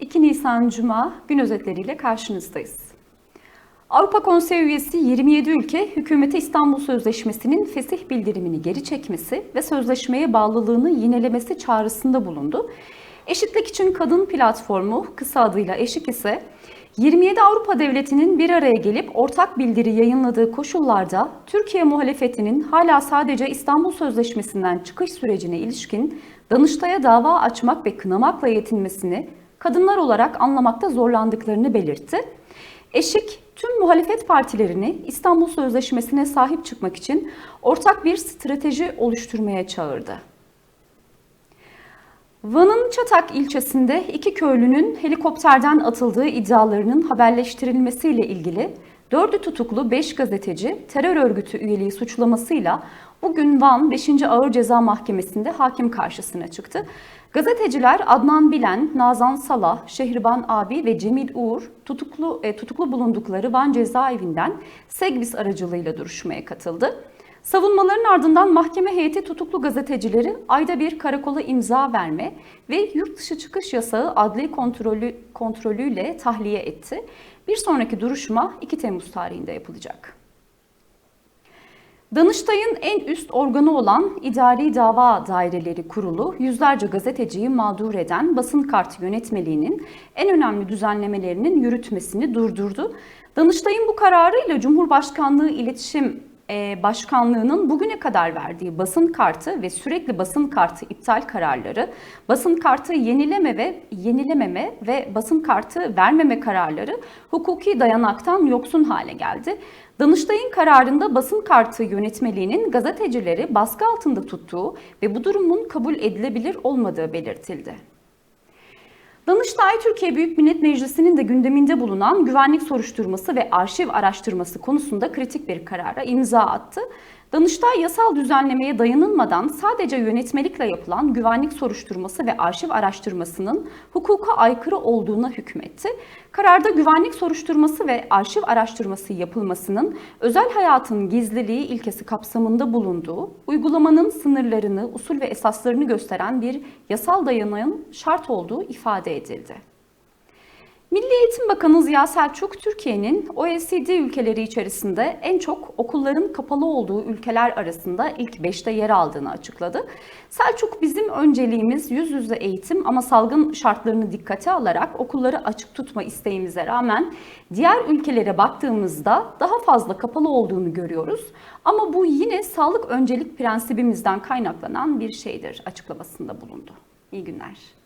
2 Nisan Cuma gün özetleriyle karşınızdayız. Avrupa Konseyi üyesi 27 ülke hükümete İstanbul Sözleşmesi'nin fesih bildirimini geri çekmesi ve sözleşmeye bağlılığını yinelemesi çağrısında bulundu. Eşitlik için Kadın Platformu, kısa adıyla Eşik ise 27 Avrupa devletinin bir araya gelip ortak bildiri yayınladığı koşullarda Türkiye muhalefetinin hala sadece İstanbul Sözleşmesi'nden çıkış sürecine ilişkin Danıştay'a dava açmak ve kınamakla yetinmesini kadınlar olarak anlamakta zorlandıklarını belirtti. Eşik tüm muhalefet partilerini İstanbul Sözleşmesi'ne sahip çıkmak için ortak bir strateji oluşturmaya çağırdı. Van'ın Çatak ilçesinde iki köylünün helikopterden atıldığı iddialarının haberleştirilmesiyle ilgili dördü tutuklu 5 gazeteci terör örgütü üyeliği suçlamasıyla bugün Van 5. Ağır Ceza Mahkemesi'nde hakim karşısına çıktı. Gazeteciler Adnan Bilen, Nazan Salah, Şehriban Abi ve Cemil Uğur tutuklu, e, tutuklu bulundukları Van cezaevinden Segbis aracılığıyla duruşmaya katıldı. Savunmaların ardından mahkeme heyeti tutuklu gazetecileri ayda bir karakola imza verme ve yurt dışı çıkış yasağı adli kontrolü kontrolüyle tahliye etti. Bir sonraki duruşma 2 Temmuz tarihinde yapılacak. Danıştay'ın en üst organı olan İdari Dava Daireleri Kurulu yüzlerce gazeteciyi mağdur eden basın kartı yönetmeliğinin en önemli düzenlemelerinin yürütmesini durdurdu. Danıştay'ın bu kararıyla Cumhurbaşkanlığı İletişim Başkanlığı'nın bugüne kadar verdiği basın kartı ve sürekli basın kartı iptal kararları, basın kartı yenileme ve yenilememe ve basın kartı vermeme kararları hukuki dayanaktan yoksun hale geldi. Danıştay'ın kararında basın kartı yönetmeliğinin gazetecileri baskı altında tuttuğu ve bu durumun kabul edilebilir olmadığı belirtildi. Danıştay Türkiye Büyük Millet Meclisi'nin de gündeminde bulunan güvenlik soruşturması ve arşiv araştırması konusunda kritik bir karara imza attı. Danıştay yasal düzenlemeye dayanılmadan sadece yönetmelikle yapılan güvenlik soruşturması ve arşiv araştırmasının hukuka aykırı olduğuna hükmetti. Kararda güvenlik soruşturması ve arşiv araştırması yapılmasının özel hayatın gizliliği ilkesi kapsamında bulunduğu, uygulamanın sınırlarını, usul ve esaslarını gösteren bir yasal dayanağın şart olduğu ifade edildi. Milli Eğitim Bakanı Ziya Selçuk, Türkiye'nin OECD ülkeleri içerisinde en çok okulların kapalı olduğu ülkeler arasında ilk 5'te yer aldığını açıkladı. Selçuk, bizim önceliğimiz yüz yüze eğitim ama salgın şartlarını dikkate alarak okulları açık tutma isteğimize rağmen diğer ülkelere baktığımızda daha fazla kapalı olduğunu görüyoruz. Ama bu yine sağlık öncelik prensibimizden kaynaklanan bir şeydir açıklamasında bulundu. İyi günler.